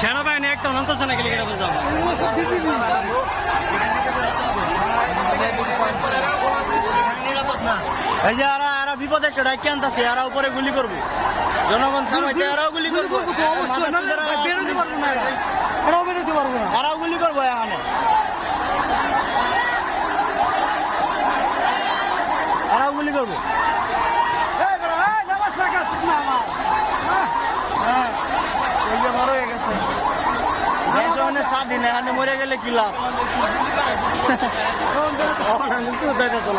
সেনাবাহিনী একটা নামতেছে না গেলে বুঝলাম না। এগুলো সব বিজিবি এই যে আরা আরা বিপদে একটা ডাকি আনতেছে আরা উপরে গুলি করবে। জনগণ থামাইতে আরাও গুলি করব। বেরোতে পারব না। এরা। এরাও বেরোতে পারব না। আরাও গুলি করব এখানে। আরাও গুলি করব এই বেটা, এই, নামাজ না কাজ না আমার। হ্যাঁ, হ্যাঁ এই যে বড় হয়ে গেছে দেশ অনেক স্বাধীন এখানে মরে গেলে কি লাভ? এখন